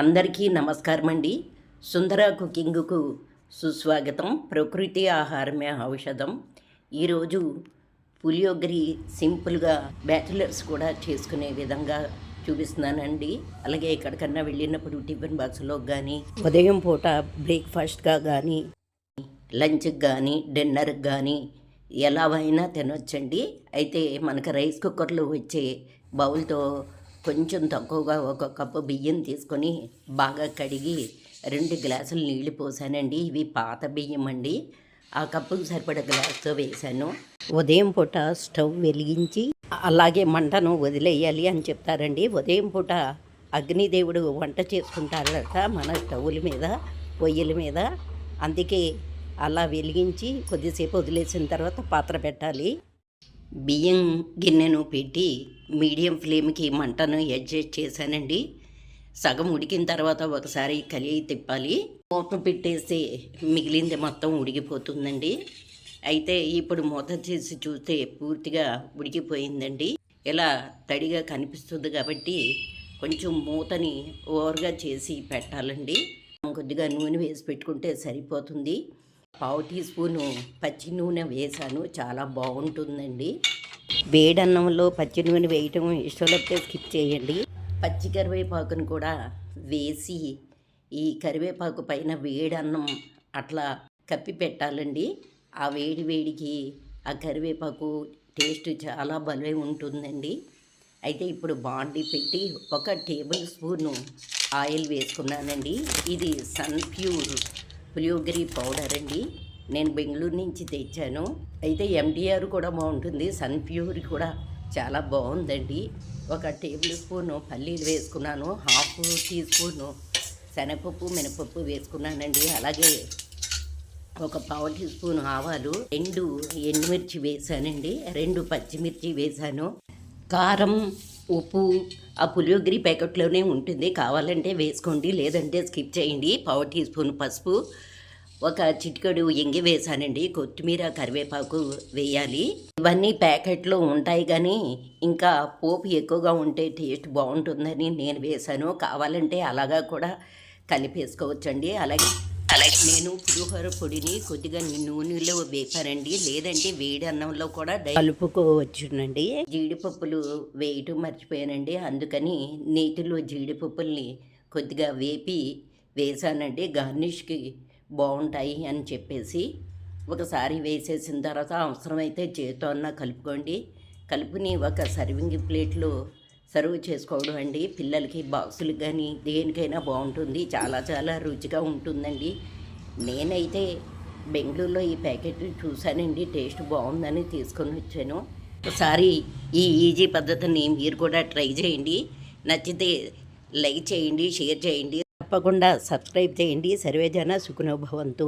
అందరికీ నమస్కారం అండి సుందర కుకింగ్కు సుస్వాగతం. ప్రకృతి ఆహారమే ఔషధం. ఈరోజు పులియోగరి సింపుల్గా బ్యాచిలర్స్ కూడా చేసుకునే విధంగా చూపిస్తున్నానండి. అలాగే ఎక్కడికన్నా వెళ్ళినప్పుడు టిఫిన్ బాక్స్లో కానీ ఉదయం పూట బ్రేక్ఫాస్ట్గా కానీ లంచ్కి కానీ డిన్నర్కి కానీ ఎలా అయినా తినొచ్చండి. అయితే మనకు రైస్ కుక్కర్లో వచ్చే బౌల్తో కొంచెం తక్కువగా ఒక కప్పు బియ్యం తీసుకొని బాగా కడిగి రెండు గ్లాసులు నీళ్ళు పోసానండి. ఇవి పాత బియ్యం అండి. ఆ కప్పుకు సరిపడ గ్లాస్తో వేశాను ఉదయం పూట స్టవ్ వెలిగించి అలాగే మంటను వదిలేయాలి అని చెప్తారండి. ఉదయం పూట అగ్నిదేవుడు వంట చేసుకుంటారట మన స్టవ్ల మీద పొయ్యిల మీద. అందుకే అలా వెలిగించి కొద్దిసేపు వదిలేసిన తర్వాత పాత్ర పెట్టాలి. బియ్యం గిన్నెను పెట్టి మీడియం ఫ్లేమ్కి మంటను అడ్జస్ట్ చేశానండి. సగం ఉడికిన తర్వాత ఒకసారి కలిగి తిప్పాలి. మూత పెట్టేస్తే మిగిలింది మొత్తం ఉడికిపోతుందండి. అయితే ఇప్పుడు మూత చేసి చూస్తే పూర్తిగా ఉడికిపోయిందండి. ఇలా తడిగా కనిపిస్తుంది కాబట్టి కొంచెం మూతని ఓవర్గా చేసి పెట్టాలండి. కొద్దిగా నూనె వేసి పెట్టుకుంటే సరిపోతుంది. పావు టీ స్పూను పచ్చి నూనె వేసాను చాలా బాగుంటుందండి. వేడన్నంలో పచ్చి నూనె వేయటం ఇష్టం లేకపోతే స్కిప్ చేయండి. పచ్చి కరివేపాకును కూడా వేసి ఈ కరివేపాకు పైన వేడన్నం అట్లా కప్పి పెట్టాలండి. ఆ వేడి వేడికి ఆ కరివేపాకు టేస్ట్ చాలా బలమే ఉంటుందండి. అయితే ఇప్పుడు బాండి పెట్టి ఒక టేబుల్ స్పూను ఆయిల్ వేసుకున్నానండి. ఇది సన్ప్యూర్ పులియోగరి పౌడర్ అండి. నేను బెంగళూరు నుంచి తెచ్చాను. అయితే ఎండిఆర్ కూడా బాగుంటుంది. సన్ప్యూర్ కూడా చాలా బాగుందండి. ఒక టేబుల్ స్పూను పల్లీలు వేసుకున్నాను. హాఫ్ టీ స్పూను శనగపప్పు మినపప్పు వేసుకున్నానండి. అలాగే ఒక పావు టీ స్పూన్ ఆవాలు రెండు ఎండుమిర్చి వేసానండి. రెండు పచ్చిమిర్చి వేసాను. కారం ఉప్పు ఆ పులియోగిరి ప్యాకెట్లోనే ఉంటుంది. కావాలంటే వేసుకోండి లేదంటే స్కిప్ చేయండి. పావు టీ స్పూన్ పసుపు ఒక చిటికెడు ఎంగి వేసానండి. కొత్తిమీర కరివేపాకు వేయాలి. ఇవన్నీ ప్యాకెట్లో ఉంటాయి కానీ ఇంకా పోపు ఎక్కువగా ఉంటే టేస్ట్ బాగుంటుందని నేను వేశాను కావాలంటే అలాగా కూడా కలిపేసుకోవచ్చండి. అలాగే అలాగే నేను పులిహోర పొడిని కొద్దిగా నూనెలో వేపానండి లేదంటే వేడి అన్నంలో కూడా కలుపుకోవచ్చునండి. జీడిపప్పులు వేయటం మర్చిపోయానండి. అందుకని నేతిలో జీడిపప్పుల్ని కొద్దిగా వేపి వేసానండి. గార్నిష్కి బాగుంటాయి అని చెప్పేసి ఒకసారి వేసేసిన తర్వాత అవసరమైతే చేతితో అన్నా కలుపుకోండి. కలుపుని ఒక సర్వింగ్ ప్లేట్లో సర్వ్ చేసుకోవడం అండి. పిల్లలకి బాక్సులు కానీ దేనికైనా బాగుంటుంది. చాలా చాలా రుచిగా ఉంటుందండి. నేనైతే బెంగళూరులో ఈ ప్యాకెట్ చూశానండి. టేస్ట్ బాగుందని తీసుకొని వచ్చాను. ఒకసారి ఈ ఈజీ పద్ధతిని మీరు కూడా ట్రై చేయండి. నచ్చితే లైక్ చేయండి షేర్ చేయండి. తప్పకుండా సబ్స్క్రైబ్ చేయండి. సర్వేజన సుఖనోభవంతు